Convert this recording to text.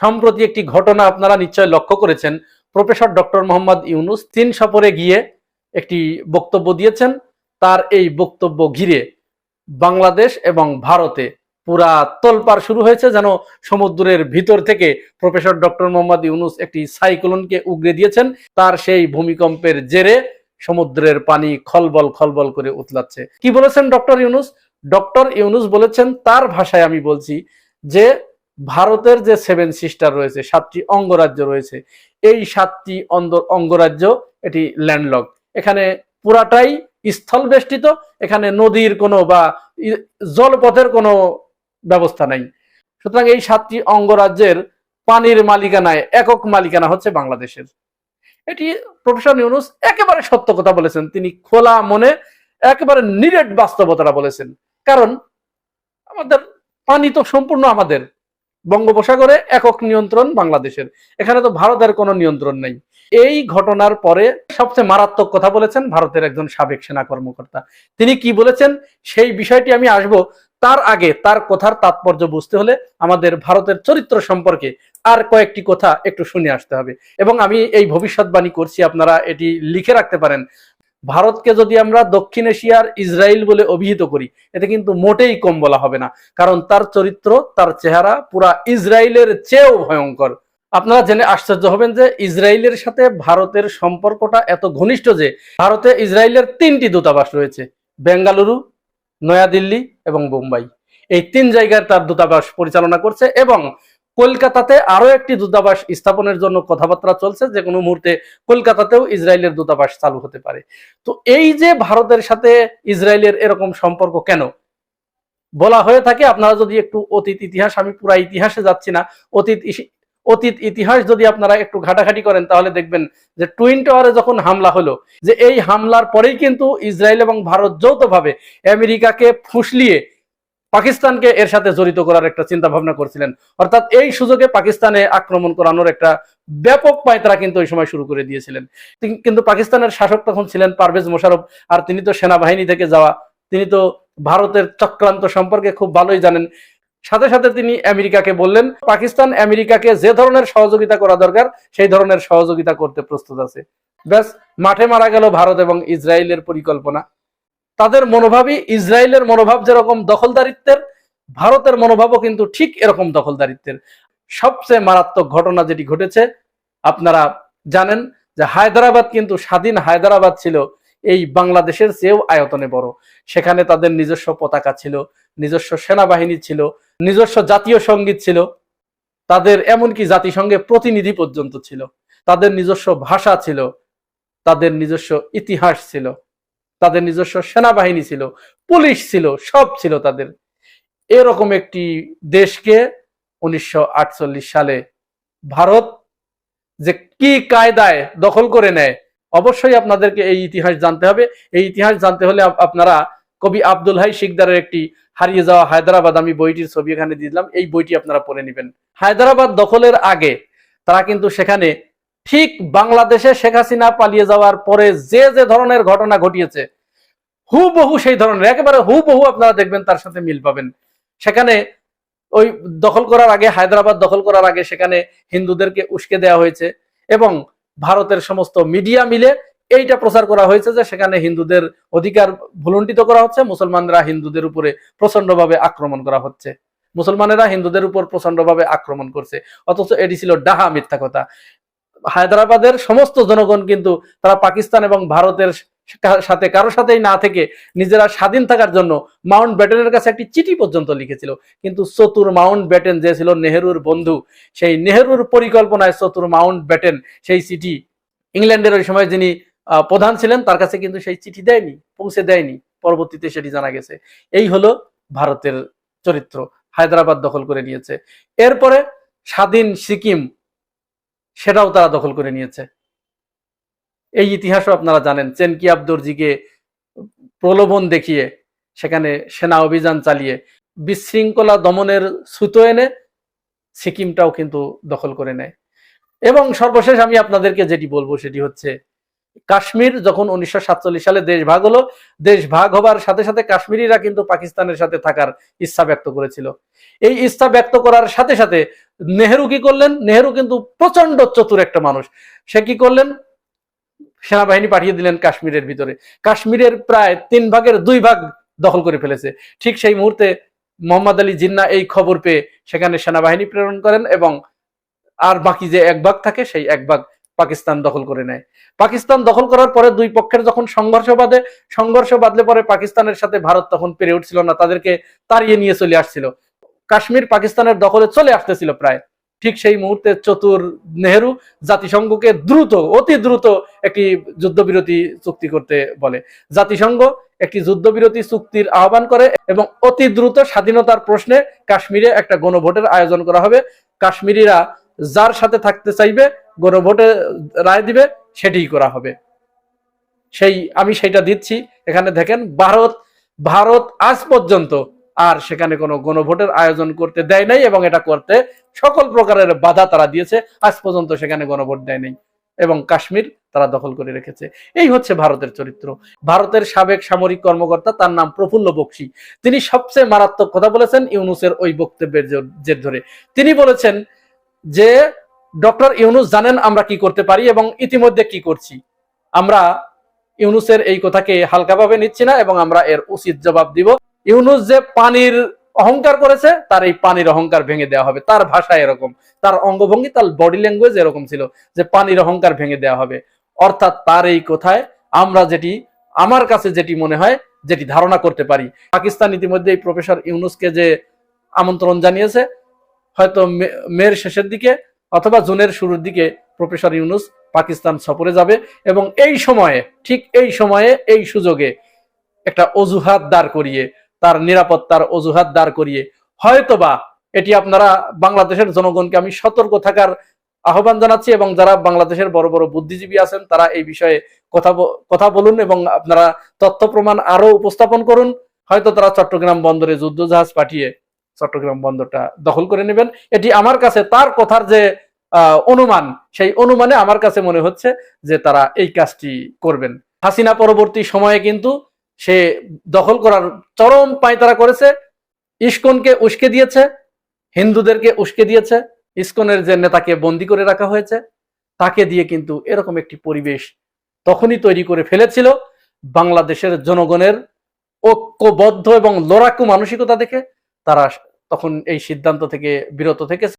সম্প্রতি একটি ঘটনা আপনারা নিশ্চয় লক্ষ্য করেছেন। প্রফেসর ডক্টর মোহাম্মদ ইউনুস চীন সফরে গিয়ে একটি বক্তব্য দিয়েছেন। তার এই বক্তব্য ঘিরে বাংলাদেশ এবং ভারতে পুরা তোলপাড় শুরু হয়েছে, যেন সমুদ্রের ভিতর থেকে প্রফেসর ডক্টর মোহাম্মদ ইউনুস একটি সাইক্লোনকে উগরে দিয়েছেন। তার সেই ভূমিকম্পের জেরে সমুদ্রের পানি খলবল খলবল করে উতলাচ্ছে। কি বলেছেন ডক্টর ইউনুস? ডক্টর ইউনুস বলেছেন, তার ভাষায় আমি বলছি যে ভারতের যে সেভেন সিস্টার রয়েছে, সাতটি অঙ্গরাজ্য রয়েছে, এই সাতটি অঙ্গ- অঙ্গরাজ্য এটি ল্যান্ডলক এখানে পুরাটাই স্থল বেষ্টিত, এখানে নদীর কোনো বা জলপথের কোনো ব্যবস্থা নাই। সুতরাং এই সাতটি অঙ্গরাজ্যের পানির মালিকানায় একক মালিকানা হচ্ছে বাংলাদেশের। এটি প্রফেসর ইউনুস একেবারে সত্য কথা বলেছেন। তিনি খোলা মনে একেবারে নিরেট বাস্তবতাটা বলেছেন। কারণ আমাদের পানি তো সম্পূর্ণ আমাদের। বঙ্গোপসাগরে একক নিয়ন্ত্রণ বাংলাদেশের। এখানে তো ভারতের কোনো নিয়ন্ত্রণ নেই। এই ঘটনার পরে সবচেয়ে মারাত্মক কথা বলেছেন ভারতের একজন সাবেক সেনা কর্মকর্তা। তিনি কি বলেছেন? সেই বিষয়টি আমি আসব তার আগে তার কথার তাৎপর্য বুঝতে হলে আমাদের ভারতের চরিত্র সম্পর্কে আর কয়েকটি কথা একটু শুনে আসতে হবে। এবং আমি এই ভবিষ্যৎবাণী করছি, আপনারা এটি লিখে রাখতে পারেন। ভারতকে যদি আমরা দক্ষিণ এশিয়ার ইসরায়েল বলে অভিহিত করি, এতে কিন্তু মোটেই কম বলা হবে না। কারণ তার চরিত্র, তার চেহারা পুরা ইসরায়েলের চেয়েও ভয়ঙ্কর। আপনারা জেনে আশ্চর্য হবেন যে ইসরায়েলের সাথে ভারতের সম্পর্কটা এত ঘনিষ্ঠ যে ভারতে ইসরায়েলের তিনটি দূতাবাস রয়েছে, বেঙ্গালুরু, নয়াদিল্লি এবং বোম্বাই এই তিন জায়গার তার দূতাবাস পরিচালনা করছে এবং কলকাতাতে আরও একটি দূতাবাস স্থাপনের জন্য কথাবার্তা চলছে, যে কোনো মুহূর্তে কলকাতাতেও ইসরায়েলের দূতাবাস চালু হতে পারে। তো এই যে ভারতের সাথে ইসরায়েলের এরকম সম্পর্ক কেন? বলা হয়ে থাকে, আপনারা যদি একটু অতীত ইতিহাস, আমি পুরা ইতিহাসে যাচ্ছি না, অতীত অতীত ইতিহাস যদি আপনারা একটু ঘাটাঘাটি করেন, তাহলে দেখবেন যে টুইন টাওয়ারে যখন হামলা হলো, যে এই হামলার পরেই কিন্তু ইসরায়েল এবং ভারত যৌথভাবে আমেরিকাকে ফুসলিয়ে পাকিস্তানকে এর সাথে জড়িত করার একটা চিন্তা ভাবনা করছিলেন। অর্থাৎ এই সুযোগে পাকিস্তানে আক্রমণ করানোর একটা ব্যাপক পায়তারা কিন্তু ওই সময় শুরু করে দিয়েছিলেন। কিন্তু পাকিস্তানের শাসক তখন ছিলেন পারভেজ মোশারফ আর তিনি তো সেনাবাহিনী থেকে যাওয়া। তিনি তো ভারতের চক্রান্ত সম্পর্কে খুব ভালোই জানেন। সাথে সাথে তিনি আমেরিকাকে বললেন, পাকিস্তান আমেরিকাকে যে ধরনের সহযোগিতা করা দরকার, সেই ধরনের সহযোগিতা করতে প্রস্তুত আছে। ব্যাস, মাঠে মারা গেল ভারত এবং ইসরায়েলের পরিকল্পনা। তাদের মনোভাবই ইসরায়েলের মনোভাব যেরকম দখলদারিত্বের, ভারতের মনোভাবও কিন্তু ঠিক এরকম দখলদারিত্বের। সবচেয়ে মারাত্মক ঘটনা যেটি ঘটেছে, আপনারা জানেন যে হায়দ্রাবাদ কিন্তু স্বাধীন হায়দ্রাবাদ ছিল এই বাংলাদেশের চেয়েও আয়তনে বড়। সেখানে তাদের নিজস্ব পতাকা ছিল, নিজস্ব সেনাবাহিনী ছিল, নিজস্ব জাতীয় সংগীত ছিল। তাদের এমনকি জাতিসংঘে প্রতিনিধি পর্যন্ত ছিল। তাদের নিজস্ব ভাষা ছিল, তাদের নিজস্ব ইতিহাস ছিল। তাদের নিজস্ব সেনাবাহিনী ছিল, পুলিশ ছিল, সব ছিল তাদের। এরকম একটি দেশকে উনিশশো আটচল্লিশ সালে ভারত যে কি কায়দায় দখল করে নেয়, অবশ্যই আপনাদেরকে এই ইতিহাস জানতে হবে। এই ইতিহাস জানতে হলে আপনারা কবি আব্দুল হাই শিকদারের একটি হারিয়ে যাওয়া হায়দ্রাবাদ আমি বইটির ছবি এখানে দিলাম, এই বইটি আপনারা পড়ে নেবেন। হায়দ্রাবাদ দখলের আগে তারা কিন্তু সেখানে ঠিক বাংলাদেশে শেখ হাসিনা পালিয়ে যাওয়ার পরে যে যে ধরনের ঘটনা ঘটিয়েছে, হুবহু সেই ধরনের, একেবারে হুবহু আপনারা দেখবেন তার সাথে মিল পাবেন। সেখানে ওই দখল করার আগে, হায়দ্রাবাদ দখল করার আগে সেখানে হিন্দুদেরকে উস্কে দেওয়া হয়েছে এবং ভারতের সমস্ত মিডিয়া মিলে এইটা প্রচার করা হয়েছে যে সেখানে হিন্দুদের অধিকার ভুলুণ্ঠিত করা হচ্ছে, মুসলমানরা হিন্দুদের উপরে প্রচন্ডভাবে আক্রমণ করা হচ্ছে। মুসলমানেরা হিন্দুদের উপর প্রচন্ডভাবে আক্রমণ করছে। অথচ এটি ছিল ডাহা মিথ্যা কথা। হায়দ্রাবাদের সমস্ত জনগণ কিন্তু তারা পাকিস্তান এবং ভারতের সাথে, কারও সাথেই না থেকে নিজেরা স্বাধীন থাকার জন্য মাউন্ট ব্যাটেনের কাছে একটি চিঠি পর্যন্ত লিখেছিল। কিন্তু চতুর মাউন্ট ব্যাটেন যে ছিল নেহরুর বন্ধু, সেই নেহেরুর পরিকল্পনায় চতুর মাউন্ট ব্যাটেন সেই চিঠি ইংল্যান্ডের ওই সময় যিনি প্রধান ছিলেন, তার কাছে কিন্তু সেই চিঠি দেয়নি, পৌঁছে দেয়নি। পরবর্তীতে সেটি জানা গেছে। এই হলো ভারতের চরিত্র, হায়দ্রাবাদ দখল করে নিয়েছে। এরপরে স্বাধীন সিকিম সেটাও তারা দখল করে নিয়েছে। এই ইতিহাসও আপনারা জানেন, চেনকি আব্দর্জিকে প্রলোভন দেখিয়ে সেখানে সেনা অভিযান চালিয়ে বিশৃঙ্খলা দমনের সুতো এনে সিকিমটাও কিন্তু দখল করে নেয়। এবং সর্বশেষ আমি আপনাদেরকে যেটি বলব সেটি হচ্ছে কাশ্মীর যখন উনিশশো সাতচল্লিশ সালে দেশ ভাগ হলো, দেশ ভাগ হবার সাথে সাথে কাশ্মীরিরা কিন্তু পাকিস্তানের সাথে থাকার ইচ্ছা ব্যক্ত করেছিল। এই ইচ্ছা ব্যক্ত করার সাথে সাথে নেহেরু কি করলেন? নেহেরু কিন্তু প্রচণ্ড চতুর একটা মানুষ। সে কি করলেন? সেনাবাহিনী পাঠিয়ে দিলেন কাশ্মীরের ভিতরে। কাশ্মীরের প্রায় তিন ভাগের দুই ভাগ দখল করে ফেলেছে। ঠিক সেই মুহূর্তে মোহাম্মদ আলী জিন্না এই খবর পেয়ে সেখানে সেনাবাহিনী প্রেরণ করেন এবং আর বাকি যে এক ভাগ থাকে, সেই এক ভাগ পাকিস্তান দখল করে নেয়। পাকিস্তান দখল করার পরে দুই পক্ষের যখন সংঘর্ষ বাঁধে, সংঘর্ষ বাঁধলে পরে পাকিস্তানের সাথে ভারত তখন পেরে উঠছিল না, তাদেরকে তাড়িয়ে নিয়ে চলে আসছিল। কাশ্মীর পাকিস্তানের দখলে চলে আসতেছিল প্রায়। ঠিক সেই মুহূর্তে চতুর নেহেরু জাতিসংঘকে দ্রুত, অতি দ্রুত একটি যুদ্ধবিরতি চুক্তি করতে বলে। জাতিসংঘ একটি যুদ্ধবিরতি চুক্তির আহ্বান করে এবং অতি দ্রুত স্বাধীনতার প্রশ্নে কাশ্মীরে একটা গণভোটের আয়োজন করা হবে। কাশ্মীরিরা যার সাথে থাকতে চাইবে গণভোটে রায় দিবে, সেটিই করা হবে। সেই, আমি সেটা দিচ্ছি। এখানে দেখেন, ভারত ভারত আজ পর্যন্ত আর সেখানে কোনো গণভোটের আয়োজন করতে দেয় নাই এবং এটা করতে সকল প্রকারের বাধা তারা দিয়েছে। আজ পর্যন্ত সেখানে গণভোট দেয় নাই এবং কাশ্মীর তারা দখল করে রেখেছে। এই হচ্ছে ভারতের চরিত্র। ভারতের সাবেক সামরিক কর্মকর্তা, তার নাম প্রফুল্ল বক্সি। তিনি সবচেয়ে মারাত্মক কথা বলেছেন ইউনুসের ওই বক্তব্যের জের- ধরে। তিনি বলেছেন যে ডক্টর ইউনুস জানেন আমরা কি করতে পারি এবং ইতিমধ্যে কি করছি। আমরা ইউনুসের এই কথাকে হালকাভাবে নিচ্ছি না এবং আমরা এর উচিত জবাব দিব। ইউনুস যে পানির অহংকার করেছে, তার এই পানির অহংকার ভেঙে দেওয়া হবে। তার ভাষা এরকম, তার অঙ্গভঙ্গি, তার বডি ল্যাঙ্গুয়েজ এরকম ছিল যে পানির অহংকার ভেঙে দেওয়া হবে। অর্থাৎ তার এই কথায় আমরা যেটি, আমার কাছে যেটি মনে হয়, যেটি ধারণা করতে পারি। পাকিস্তান ইতিমধ্যে এই প্রফেসর ইউনুসকে যে আমন্ত্রণ জানিয়েছে, হয়তো মে- মের শেষের দিকে অথবা জুনের শুরুর দিকে প্রফেসর ইউনুস পাকিস্তান সফরে যাবে এবং এই সময়ে, ঠিক এই সময়ে, এই সুযোগে একটা অজুহাত দাঁড় করিয়ে, তার নিরাপত্তার অজুহাত দাঁড় করিয়ে, হয়তোবা এটি আপনারা বাংলাদেশের জনগণকে আমি সতর্ক থাকার আহ্বান জানাচ্ছি এবং যারা বাংলাদেশের বড় বড় বুদ্ধিজীবী আছেন, তারা এই বিষয়ে কথা কথা বলুন এবং আপনারা তথ্য প্রমাণ আরও উপস্থাপন করুন। হয়তো তারা চট্টগ্রাম বন্দরে যুদ্ধ জাহাজ পাঠিয়ে চট্টগ্রাম বন্দরটা দখল করে নেবেন। এটি আমার কাছে তার কথার যে অনুমান, সেই অনুমানে আমার কাছে মনে হচ্ছে যে তারা এই কাজটি করবেন। হাসিনা পরবর্তী সময়ে কিন্তু সে দখল করার চরম পায়তারা করেছে। ইস্কনকে উস্কে দিয়েছে, হিন্দুদেরকে উস্কে দিয়েছে, ইস্কনের যে নেতাকে বন্দি করে রাখা হয়েছে, তাকে দিয়ে কিন্তু এরকম একটি পরিবেশ তখনই তৈরি করে ফেলেছিল। বাংলাদেশের জনগণের ঐক্যবদ্ধ এবং লড়াকু মানসিকতা দেখে তারা তখন এই সিদ্ধান্ত থেকে বিরত থেকে